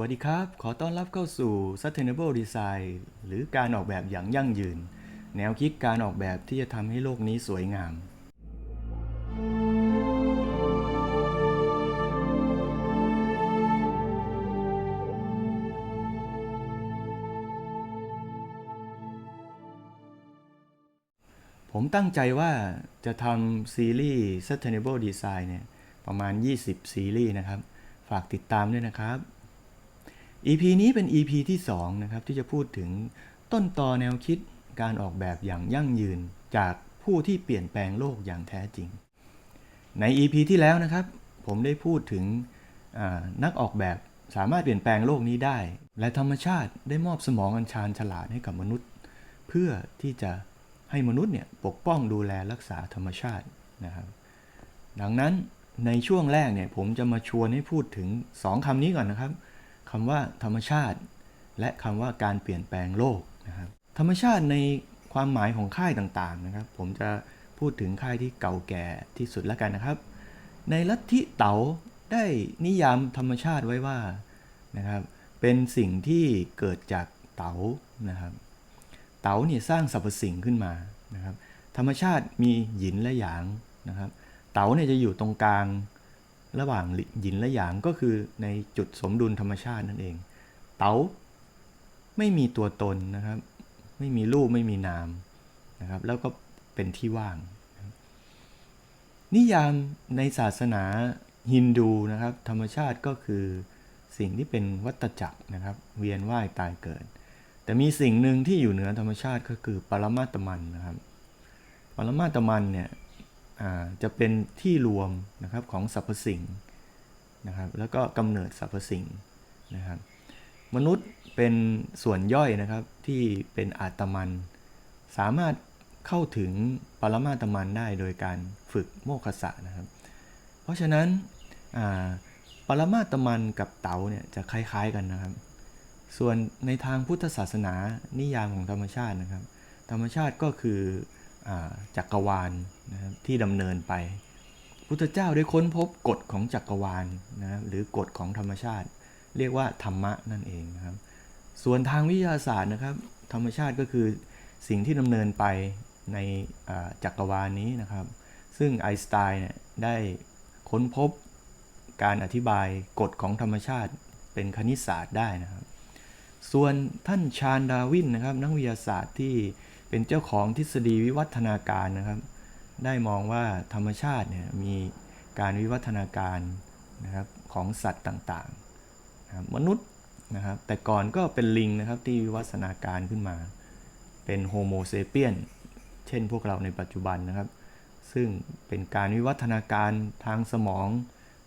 วัสดีครับ ขอต้อนรับเข้าสู่ Sustainable Design หรือการออกแบบอย่างยั่งยืน แนวคิดการออกแบบที่จะทำให้โลกนี้สวยงาม ผมตั้งใจว่าจะทำซีรีส์ Sustainable Design เนี่ยประมาณ 20 ซีรีส์นะครับ ฝากติดตามด้วยนะครับ EP นี้เป็น EP ที่2นะครับที่จะพูดถึงต้นตอแนวคิดการออกแบบอย่างยั่งยืนจากผู้ที่เปลี่ยนแปลงโลกอย่างแท้จริง ใน EP ที่แล้วนะครับ ผมได้พูดถึงนักออกแบบสามารถเปลี่ยนแปลงโลกนี้ได้ และธรรมชาติได้มอบสมองอันชาญฉลาดให้กับมนุษย์ เพื่อที่จะให้มนุษย์เนี่ยปกป้องดูแลรักษาธรรมชาตินะครับ ดังนั้นในช่วงแรกเนี่ยผมจะมาชวนให้พูดถึ ง 2คำนี้ก่อนนะครับ คำว่าธรรมชาติ และคำว่าการเปลี่ยนแปลงโลกนะครับธรรมชาติในความหมายของค่ายต่างๆนะครับ ผมจะพูดถึงค่ายที่เก่าแก่ที่สุดแล้วกันนะครับ ในลัทธิเต๋าได้นิยามธรรมชาติไว้ว่านะครับเป็นสิ่งที่เกิดจากเต๋านะครับ เต๋าเนี่ยสร้างสรรพสิ่งขึ้นมานะครับ ธรรมชาติมีหยินและหยางนะครับ เต๋าเนี่ยจะอยู่ตรงกลาง ระหว่างหยินและหยางก็คือในจุดสมดุลธรรมชาตินั่นเอง เต๋าไม่มีตัวตนนะครับ ไม่มีรูปไม่มีนามนะครับ แล้วก็เป็นที่ว่าง นิยามในศาสนาฮินดูนะครับ ธรรมชาติก็คือสิ่งที่เป็นวัฏจักรนะครับ เวียนว่ายตายเกิด แต่มีสิ่งหนึ่งที่อยู่เหนือธรรมชาติก็คือปรมาตมันนะครับ ปรมาตมันเนี่ย จะเป็นที่รวมนะครับของสรรพสิ่งนะครับแล้วก็กำเนิดสรรพสิ่งนะครับมนุษย์เป็นส่วนย่อยนะครับที่เป็นอาตมัน สามารถเข้าถึงปรมาตมันได้โดยการฝึกโมคสะนะครับ เพราะฉะนั้นปรมาตมันกับเต๋าเนี่ยจะคล้ายๆกันนะครับ ส่วนในทางพุทธศาสนานิยามของธรรมชาตินะครับ ธรรมชาติก็คือ จักรวาลนะที่ดำเนินไป พุทธเจ้าได้ค้นพบกฎของจักรวาลนะครับหรือกฎของธรรมชาติ เรียกว่าธรรมะนั่นเองนะครับ ส่วนทางวิทยาศาสตร์นะครับ ธรรมชาติก็คือสิ่งที่ดำเนินไปในจักรวาลนี้นะครับ ซึ่งไอน์สไตน์เนี่ยได้ค้นพบการอธิบายกฎของธรรมชาติเป็นคณิตศาสตร์ได้นะครับ ส่วนท่านชาญดาร์วินนะครับ นักวิทยาศาสตร์ที่ เป็นเจ้าของทฤษฎีวิวัฒนาการนะครับ ได้มองว่าธรรมชาติเนี่ยมีการวิวัฒนาการนะครับของสัตว์ต่างๆนะมนุษย์นะครับ แต่ก่อนก็เป็นลิงนะครับที่วิวัฒนาการขึ้นมา เป็นโฮโมเซเปียนเช่นพวกเราในปัจจุบันนะครับ ซึ่งเป็นการวิวัฒนาการทางสมอง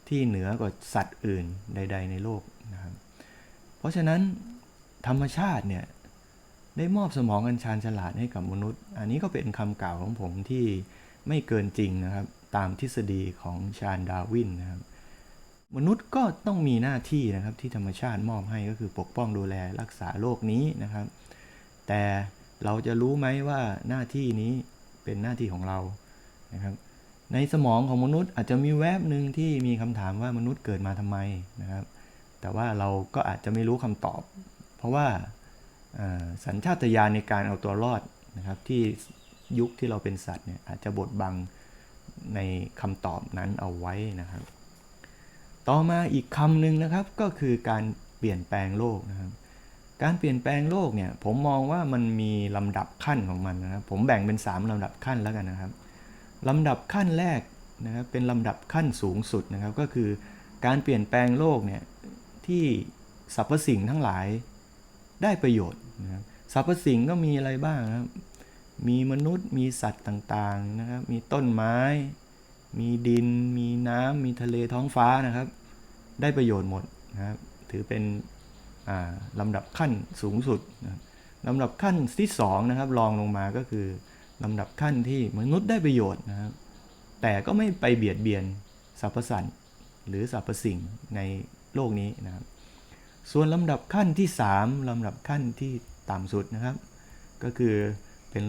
ที่เหนือกว่าสัตว์อื่นใด ๆ ในโลกนะครับ เพราะฉะนั้นธรรมชาติเนี่ย ได้มอบสมองอันชาญฉลาดให้กับมนุษย์ อันนี้ก็เป็นคำกล่าวของผมที่ไม่เกินจริงนะครับ ตามทฤษฎีของชาญดาวินนะครับ มนุษย์ก็ต้องมีหน้าที่นะครับที่ธรรมชาติมอบให้ก็คือปกป้องดูแลรักษาโลกนี้นะครับ แต่เราจะรู้ไหมว่าหน้าที่นี้เป็นหน้าที่ของเรานะครับ ในสมองของมนุษย์อาจจะมีแวบหนึ่งที่มีคำถามว่ามนุษย์เกิดมาทำไมนะครับ แต่ว่าเราก็อาจจะไม่รู้คำตอบ เพราะว่า สัญชาตญาณในการเอาตัวรอดนะครับที่ยุคที่เราเป็นสัตว์เนี่ยอาจจะบดบังในคำตอบนั้นเอาไว้นะครับ ต่อมาอีกคำหนึ่งนะครับก็คือการเปลี่ยนแปลงโลกนะครับ การเปลี่ยนแปลงโลกเนี่ยผมมองว่ามันมีลำดับขั้นของมันนะครับ ผมแบ่งเป็น 3ลำดับขั้นแล้วกันนะครับลำดับขั้นแรกนะครับเป็นลำดับขั้นสูงสุดนะครับ ก็คือการเปลี่ยนแปลงโลกเนี่ยที่สรรพสิ่งทั้งหลาย ได้ประโยชน์นะครับสรรพสิ่งก็มีอะไรบ้างนะครับมีมนุษย์มีสัตว์ต่างๆนะครับ มีต้นไม้ มีดิน มีน้ำมีทะเลท้องฟ้านะครับ ได้ประโยชน์หมดนะครับ ถือเป็นลำดับขั้นสูงสุดนะลำดับขั้นที่สองนะครับรองลงมาก็คือลำดับขั้นที่มนุษย์ได้ประโยชน์นะครับ แต่ก็ไม่ไปเบียดเบียนสรรพสัตว์หรือสรรพสิ่งในโลกนี้นะครับ ส่วนลำดับขั้นที่สามลำดับขั้นที่ต่ำสุดนะครับ ก็คือเป็น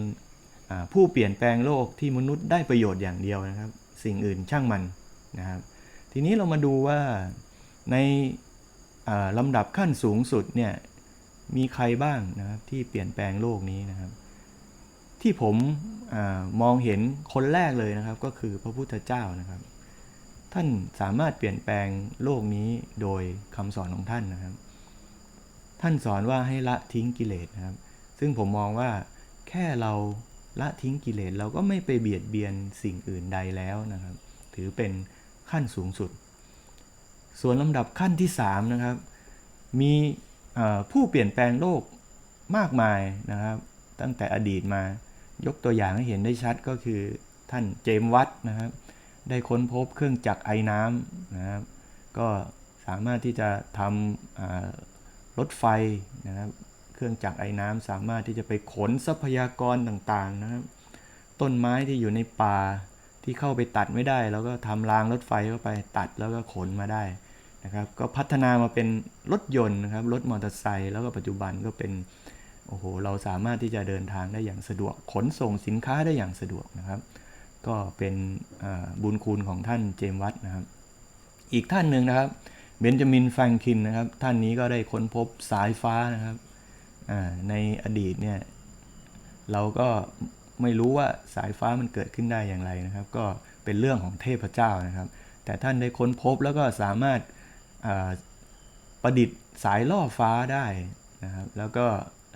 ผู้เปลี่ยนแปลงโลกที่มนุษย์ได้ประโยชน์อย่างเดียวนะครับ สิ่งอื่นช่างมันนะครับ ทีนี้เรามาดูว่าในลำดับขั้นสูงสุดเนี่ยมีใครบ้างนะครับที่เปลี่ยนแปลงโลกนี้นะครับ ที่ผมอมองเห็นคนแรกเลยนะครับ ก็คือพระพุทธเจ้านะครับ ท่านสามารถเปลี่ยนแปลงโลกนี้โดยคำสอนของท่านนะครับ ท่านสอนว่าให้ละทิ้งกิเลสนะครับ ซึ่งผมมองว่าแค่เราละทิ้งกิเลสเราก็ไม่ไปเบียดเบียนสิ่งอื่นใดแล้วนะครับ ถือเป็นขั้นสูงสุด ส่วนลำดับขั้นที่3นะครับ มีผู้เปลี่ยนแปลงโลกมากมายนะครับ ตั้งแต่อดีตมายกตัวอย่างให้เห็นได้ชัดก็คือท่านเจมวัตนะครับ ได้ค้นพบเครื่องจักรไอ้น้ำนะครับ ก็สามารถที่จะทำ รถไฟนะครับเครื่องจักรไอ้น้ำสามารถที่จะไปขนทรัพยากรต่างๆนะครับ ต้นไม้ที่อยู่ในป่าที่เข้าไปตัดไม่ได้ แล้วก็ทำรางรถไฟเข้าไปตัดแล้วก็ขนมาได้นะครับ ก็พัฒนามาเป็นรถยนต์นะครับรถมอเตอร์ไซค์แล้วก็ปัจจุบันก็เป็นโอ้โหเราสามารถที่จะเดินทางได้อย่างสะดวก ขนส่งสินค้าได้อย่างสะดวกนะครับ ก็เป็นบุญคุณของท่านเจมวัตนะครับ อีกท่านหนึ่งนะครับ เบนจามินแฟรงคินนะครับ ท่านนี้ก็ได้ค้นพบสายฟ้านะครับในอดีตเนี่ยเราก็ไม่รู้ว่าสายฟ้ามันเกิดขึ้นได้อย่างไรนะครับ ก็เป็นเรื่องของเทพเจ้านะครับ แต่ท่านได้ค้นพบแล้วก็สามารถาประดิษฐ์สายล่อฟ้าได้นะครับ แล้วก็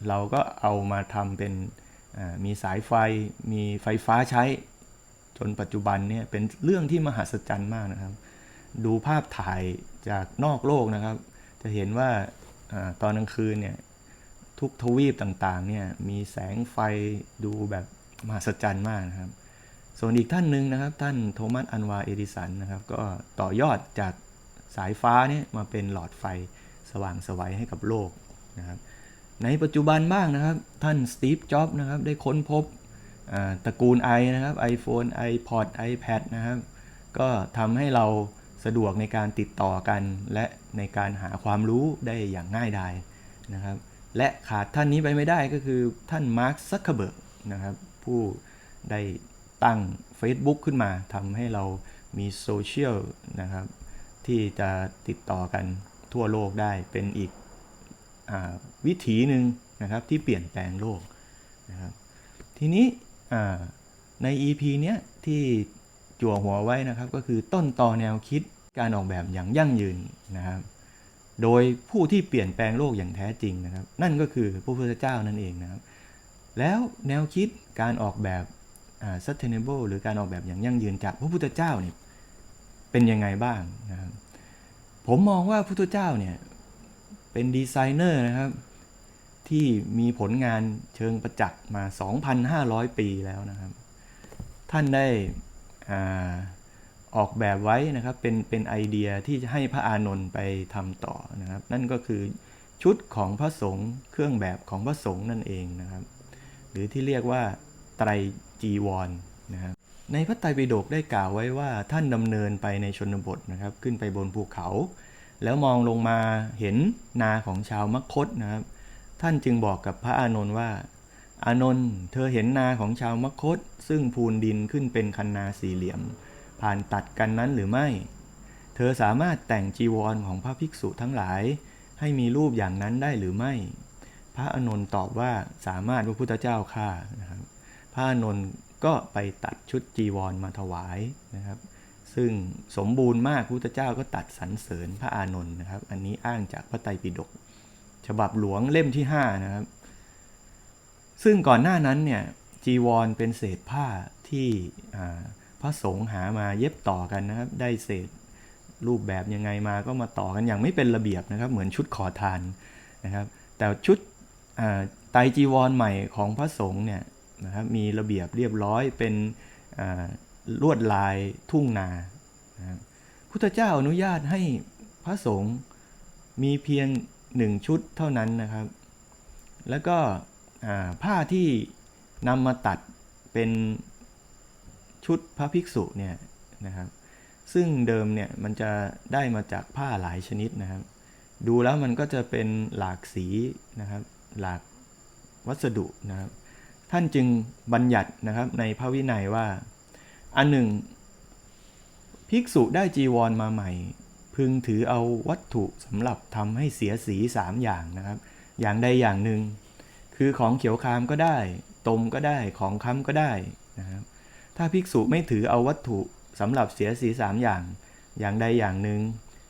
เราก็เอามาทำเป็นมีสายไฟมีไฟฟ้าใช้จนปัจจุบันเนี่ยเป็นเรื่องที่มหัศจรรย์มากนะครับ ดูภาพถ่ายจากนอกโลกนะครับ จะเห็นว่าอตอนกลางคืนเนี่ยทุกทวีปต่างๆเนี่ยมีแสงไฟดูแบบมหัศจรรย์มากนะครับ ส่วนอีกท่านหนึ่งนะครับ ท่านโทมัสอันวาเอดิสันนะครับ ก็ต่อยอดจากสายฟ้าเนี่ยมาเป็นหลอดไฟสว่างไสวัยให้กับโลกนะครับ ในปัจจุบันบ้างนะครับ ท่านสตีฟจ็อบส์นะครับได้ค้นพบตระกูล i นะครับ iPhone iPod iPad นะครับ ก็ทำให้เรา สะดวกในการติดต่อกัน และในการหาความรู้ได้อย่างง่ายดายนะครับ และขาดท่านนี้ไปไม่ได้ก็คือท่านมาร์คซักเคเบิร์กนะครับผู้ได้ตั้ง Facebook ขึ้นมาทำให้เรามีโซเชียลนะครับที่จะติดต่อกันทั่วโลกได้เป็นอีกอวิถีหนึ่งนะครับที่เปลี่ยนแปลงโลกนะครับทีนี้ใน EP เนี้ยที่จั่วหัวไว้นะครับก็คือต้นตอแนวคิด การออกแบบอย่างยั่งยืนนะครับ โดยผู้ที่เปลี่ยนแปลงโลกอย่างแท้จริงนะครับ นั่นก็คือพระพุทธเจ้านั่นเองนะครับ แล้วแนวคิดการออกแบบอ่า sustainable หรือการออกแบบอย่างยั่งยืนจากพระพุทธเจ้าเนี่ยเป็นยังไงบ้างนะครับผมมองว่าพระพุทธเจ้าเนี่ยเป็นดีไซเนอร์นะครับที่มีผลงานเชิงประจักษ์มา 2,500 ปีแล้วนะครับ ท่านได้ ออกแบบไว้นะครับเป็นเป็นไอเดียที่จะให้พระอานนท์ไปทำต่อนะครับ นั่นก็คือชุดของพระสงฆ์เครื่องแบบของพระสงฆ์นั่นเองนะครับ หรือที่เรียกว่าไตรจีวรนะครับในพระไตรปิฎกได้กล่าวไว้ว่าท่านดำเนินไปในชนบทนะครับ ขึ้นไปบนภูเขา แล้วมองลงมาเห็นนาของชาวมคตนะครับ ท่านจึงบอกกับพระอานนท์ว่า อานนท์เธอเห็นนาของชาวมัคคต ซึ่งพูนดินขึ้นเป็นคันนาสี่เหลี่ยม ผ่านตัดกันนั้นหรือไม่ เธอสามารถแต่งจีวรของพระภิกษุทั้งหลาย ให้มีรูปอย่างนั้นได้หรือไม่ พระอานนท์ตอบว่าสามารถพระพุทธเจ้าข้านะครับ พระอานนท์ก็ไปตัดชุดจีวรมาถวายนะครับ ซึ่งสมบูรณ์มากพระพุทธเจ้าก็ตัดสรรเสริญพระอานนท์นะครับ อันนี้อ้างจากพระไตรปิฎกฉบับหลวงเล่มที่ 5 นะครับ ซึ่งก่อนหน้านั้นเนี่ยจีวรเป็นเศษผ้าที่ พระสงฆ์หามาเย็บต่อกันนะครับ ได้เศษรูปแบบยังไงมาก็มาต่อกันอย่างไม่เป็นระเบียบนะครับ เหมือนชุดขอทานนะครับ แต่ชุดไตรจีวรใหม่ของพระสงฆ์เนี่ยนะครับมีระเบียบเรียบร้อยเป็นลวดลายทุ่งนานะครับพุทธเจ้าอนุญาตให้พระสงฆ์มีเพียงหนึ่งชุดเท่านั้นนะครับ แล้วก็ผ้าที่นำมาตัดเป็น ชุดพระภิกษุเนี่ยนะครับ ซึ่งเดิมเนี่ยมันจะได้มาจากผ้าหลายชนิดนะครับ ดูแล้วมันก็จะเป็นหลากสีนะครับ หลากวัสดุนะครับ ท่านจึงบัญญัตินะครับในพระวินัยว่า อันหนึ่ง ภิกษุได้จีวรมาใหม่ พึงถือเอาวัตถุสำหรับทำให้เสียสีสามอย่างนะครับ อย่างใดอย่างหนึ่งคือของเขียวคามก็ได้ ตมก็ได้ของค้ำก็ได้ ถ้าภิกษุไม่ถือเอาวัตถุสำหรับเสียสีสามอย่าง อย่างใดอย่างหนึ่ง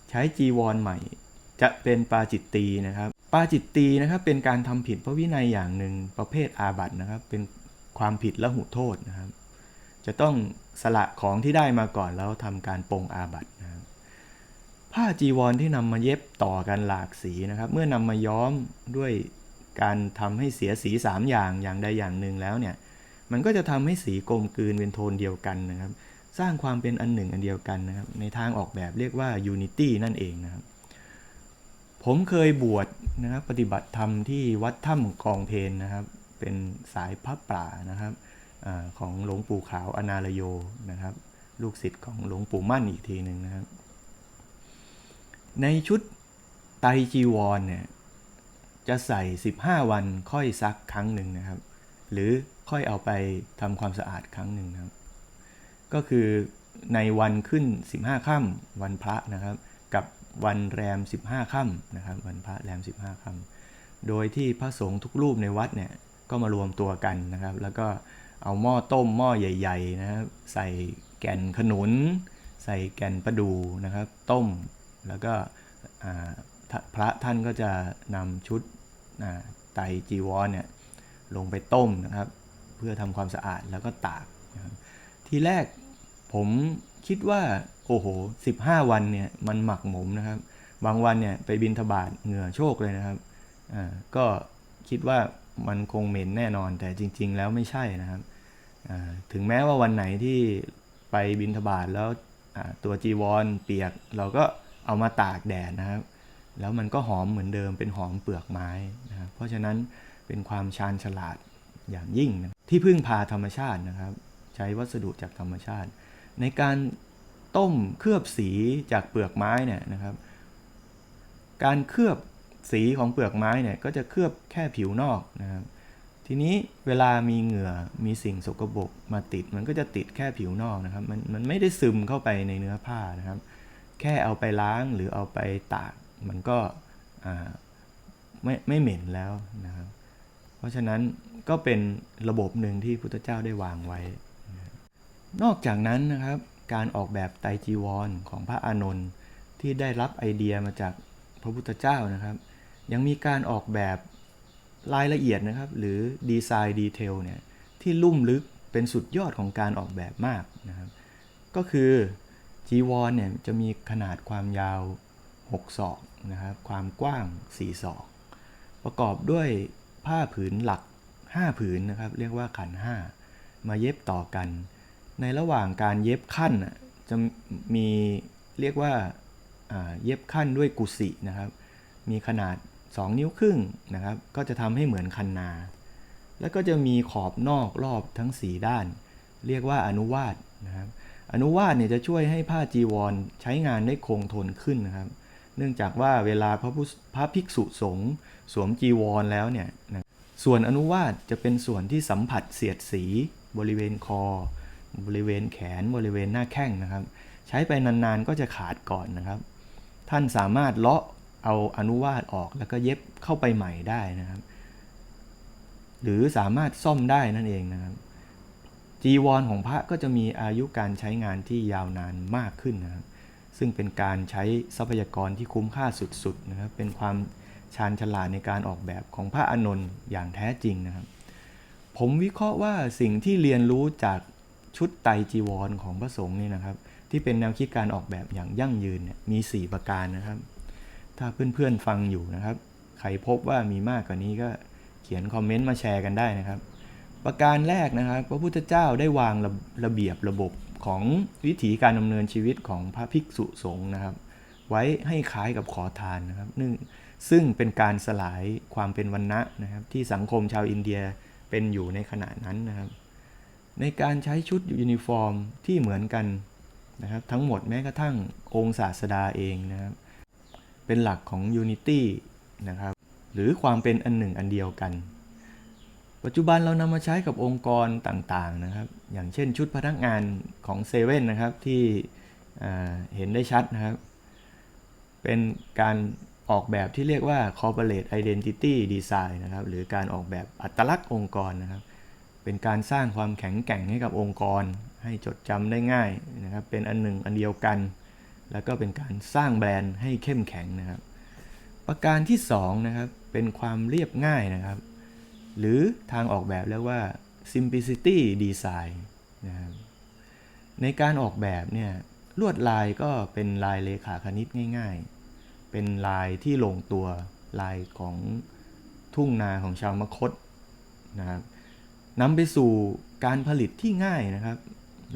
ใช้จีวรใหม่ จะเป็นปาจิตตีนะครับ ปาจิตตีนะครับเป็นการทำผิดพระวินัยอย่างหนึ่งประเภทอาบัตินะครับ เป็นความผิดละหุโทษนะครับ จะต้องสละของที่ได้มาก่อนแล้วทำการปรงอาบัตินะครับผ้าจีวรที่นำมาเย็บต่อกันหลากสีนะครับ เมื่อนำมาย้อมด้วยการทำให้เสียสีสามอย่างอย่างใดอย่างหนึ่งแล้วเนี่ย มันก็จะทำให้สีกลมกลืนเป็นโทนเดียวกันนะครับ สร้างความเป็นอันหนึ่งอันเดียวกันนะครับ ในทางออกแบบเรียกว่า unity นั่นเองนะครับ ผมเคยบวชนะครับปฏิบัติธรรมที่วัดถ้ำกองเพนนะครับ เป็นสายพระป่านะครับอของหลวงปู่ขาวอนาลโยนะครับ ลูกศิษย์ของหลวงปู่มั่นอีกทีหนึ่งนะครับ ในชุดไตจีวรเนี่ยจะใส่ 15 วันค่อยซักครั้งหนึ่งนะครับ หรือ ค่อยเอาไปทำความสะอาดครั้งหนึ่งนะครับ ก็คือในวันขึ้น 15ค่ำวันพระนะครับ กับวันแรม 15ค่ำนะครับ วันพระแรม 15ค่ำโดยที่พระสงฆ์ทุกรูปในวัดเนี่ยก็มารวมตัวกันนะครับ แล้วก็เอาหม้อต้มหม้อใหญ่ๆนะครับใส่แก่นขนุน ใส่แก่นประดูนะครับ ต้มแล้วก็พระท่านก็จะนำชุดไตรจีวรเนี่ยลงไปต้มนะครับ พื่อทำความสะอาดแล้วก็ตาก ทีแรกผมคิดว่าโอ้โห 15 วันเนี่ยมันหมักหมมนะครับ บางวันเนี่ยไปบินทบาทเหงื่อโชกเลยนะครับอ่าก็คิดว่ามันคงเหม็นแน่นอนแต่จริง ๆ แล้วไม่ใช่นะครับอ่าถึงแม้ว่าวันไหนที่ไปบินทบาทแล้วอ่าตัวจีวรเปียกเราก็เอามาตากแดดนะครับ แล้วมันก็หอมเหมือนเดิมเป็นหอมเปลือกไม้นะครับเพราะฉะนั้นเป็นความชาญฉลาดอย่างยิ่งนะ ที่พึ่งพาธรรมชาตินะครับ ใช้วัสดุจากธรรมชาติ ในการต้มเคลือบสีจากเปลือกไม้เนี่ยนะครับ การเคลือบสีของเปลือกไม้เนี่ยก็จะเคลือบแค่ผิวนอกนะครับทีนี้เวลามีเหงื่อมีสิ่งสกปรกมาติด มันก็จะติดแค่ผิวนอกนะครับมันมันไม่ได้ซึมเข้าไปในเนื้อผ้านะครับ แค่เอาไปล้างหรือเอาไปตากมันก็อ่าไม่ไม่เหม็นแล้วนะครับ ราะฉะนั้นก็เป็นระบบหนึ่งที่พุทธเจ้าได้วางไว้ นอกจากนั้นนะครับ การออกแบบไตจีวรของพระอานนท์ที่ได้รับไอเดียมาจากพระพุทธเจ้านะครับ ยังมีการออกแบบรายละเอียดนะครับ หรือดีไซน์ดีเทลเนี่ยที่ลุ่มลึกเป็นสุดยอดของการออกแบบมากนะครับ ก็คือจีวรเนี่ยจะมีขนาดความยาว 6 ศอกนะครับ ความกว้าง 4 ศอก ประกอบด้วย ผ้าผืนหลัก 5 ผืนนะครับ เรียกว่าขันห้ามาเย็บต่อกัน ในระหว่างการเย็บขั้นจะมีเรียกว่าเย็บขั้นด้วยกุศินะครับ มีขนาด 2 นิ้วครึ่งนะครับ ก็จะทำให้เหมือนคันนา แล้วก็จะมีขอบนอกรอบทั้ง 4 ด้าน เรียกว่าอนุวาสนะครับ อนุวาสเนี่ยจะช่วยให้ผ้าจีวรใช้งานได้คงทนขึ้นนะครับ เนื่องจากว่าเวลาพระพระภิกษุสงฆ์สวมจีวรแล้วเนี่ยนะส่วนอนุวาสจะเป็นส่วนที่สัมผัสเสียดสี บริเวณคอ บริเวณแขน บริเวณหน้าแข้งนะครับ ใช้ไปนานๆก็จะขาดก่อนนะครับ ท่านสามารถเลาะเอาอนุวาสออกแล้วก็เย็บเข้าไปใหม่ได้นะครับ หรือสามารถซ่อมได้นั่นเองนะครับจีวรของพระก็จะมีอายุการใช้งานที่ยาวนานมากขึ้นนะครับ ซึ่งเป็นการใช้ทรัพยากรที่คุ้มค่าสุดๆนะครับเป็นความชาญฉลาดในการออกแบบของพระอานนท์อย่างแท้จริงนะครับ ผมวิเคราะห์ว่าสิ่งที่เรียนรู้จากชุดไตจีวรของพระสงฆ์นี่นะครับ ที่เป็นแนวคิดการออกแบบอย่างยั่งยืนเนี่ยมี 4 ประการนะครับ ถ้าเพื่อนๆฟังอยู่นะครับ ใครพบว่ามีมากกว่านี้ก็เขียนคอมเมนต์มาแชร์กันได้นะครับ ประการแรกนะครับ พระพุทธเจ้าได้วางระระเบียบระบบ ของวิถีการดำเนินชีวิตของพระภิกษุสงฆ์นะครับ ไว้ให้คล้ายกับขอทานนะครับนึ่งซึ่งเป็นการสลายความเป็นวันณะนะครับ ที่สังคมชาวอินเดียเป็นอยู่ในขณะนั้นนะครับ ในการใช้ชุดยูนิฟอร์มที่เหมือนกันนะครับ ทั้งหมดแม้กระทั่งองค์ศาสดาเองนะครับ เป็นหลักของ Unity นะครับ หรือความเป็นอันหนึ่งอันเดียวกัน ปัจจุบันเรานำมาใช้กับองค์กรต่างๆนะครับ อย่างเช่นชุดพนักงานของเซเว่นนะครับที่เห็นได้ชัดนะครับ เป็นการออกแบบที่เรียกว่า corporate identity design นะครับ หรือการออกแบบอัตลักษณ์องค์กรนะครับ เป็นการสร้างความแข็งแกร่งให้กับองค์กร ให้จดจำได้ง่ายนะครับ เป็นอันหนึ่งอันเดียวกัน แล้วก็เป็นการสร้างแบรนด์ให้เข้มแข็งนะครับ ประการที่2นะครับ เป็นความเรียบง่ายนะครับ หรือทางออกแบบเรียกว่า simplicity design นะครับในการออกแบบเนี่ยลวดลายก็เป็นลายเลขาคณิตง่าย ๆ เป็นลายที่ลงตัวลายของทุ่งนาของชาวมคตนะครับนำไปสู่การผลิตที่ง่ายนะครับ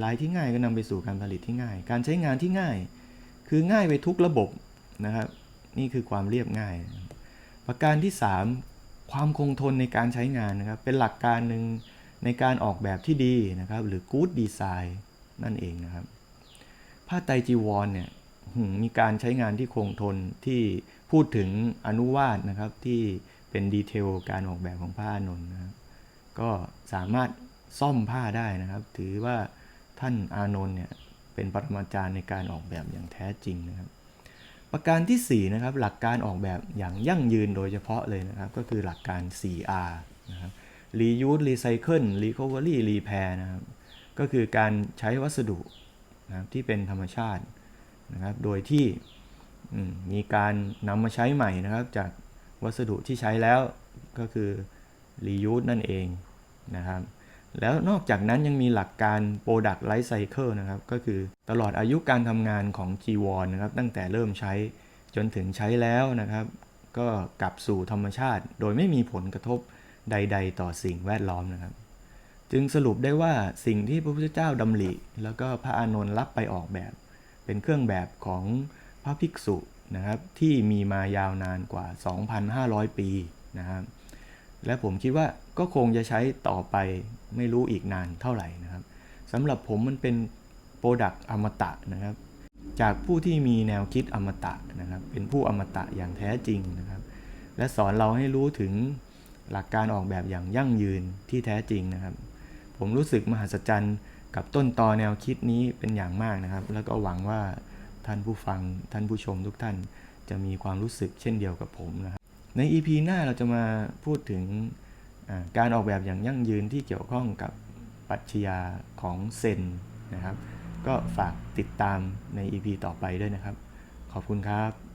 ลายที่ง่ายก็นำไปสู่การผลิตที่ง่าย การใช้งานที่ง่าย คือง่ายไปทุกระบบนะครับ นี่คือความเรียบง่าย ประการที่ 3 ความคงทนในการใช้งานนะครับ เป็นหลักการหนึ่งในการออกแบบที่ดีนะครับ หรือ good design นั่นเองนะครับ ผ้าไตจีวรเนี่ยมีการใช้งานที่คงทนที่พูดถึงอนุวาสนะครับที่เป็นดีเทลการออกแบบของผ้าอนนท์นะครับก็สามารถซ่อมผ้าได้นะครับ ถือว่าท่านอานนท์เนี่ยเป็นปรมาจารย์ในการออกแบบอย่างแท้จริงนะครับ ประการที่ 4 นะครับ หลักการออกแบบอย่างยั่งยืนโดยเฉพาะเลยนะครับ ก็คือหลักการ 4R นะครับ reuse recycle recovery repair นะครับ ก็คือการใช้วัสดุนะครับที่เป็นธรรมชาตินะครับ โดยที่มีการนำมาใช้ใหม่นะครับ จากวัสดุที่ใช้แล้วก็คือ reuse นั่นเองนะครับ แล้วนอกจากนั้นยังมีหลักการ product life cycle นะครับ ก็คือตลอดอายุการทำงานของ g w o n นะครับ ตั้งแต่เริ่มใช้จนถึงใช้แล้วนะครับ ก็กลับสู่ธรรมชาติ โดยไม่มีผลกระทบใด ๆ ต่อสิ่งแวดล้อมนะครับ จึงสรุปได้ว่าสิ่งที่พระพุทธเจ้าดำริ แล้วก็พระอานนท์รับไปออกแบบ เป็นเครื่องแบบของพระภิกษุนะครับที่มีมายาวนานกว่า 2,500 ปีนะครับ และผมคิดว่าก็คงจะใช้ต่อไปไม่รู้อีกนานเท่าไหร่นะครับสำหรับผมมันเป็นโปรดักต์อมตะนะครับ จากผู้ที่มีแนวคิดอมตะนะครับ เป็นผู้อมตะอย่างแท้จริงนะครับ และสอนเราให้รู้ถึงหลักการออกแบบอย่างยั่งยืนที่แท้จริงนะครับ ผมรู้สึกมหัศจรรย์กับต้นตอแนวคิดนี้เป็นอย่างมากนะครับ แล้วก็หวังว่าท่านผู้ฟังท่านผู้ชมทุกท่านจะมีความรู้สึกเช่นเดียวกับผมนะครับ ใน EP หน้าเราจะมาพูดถึงการออกแบบอย่างยั่งยืนที่เกี่ยวข้องกับปรัชญาของเซนนะครับ ก็ฝากติดตามใน EP ต่อไปด้วยนะครับ ขอบคุณครับ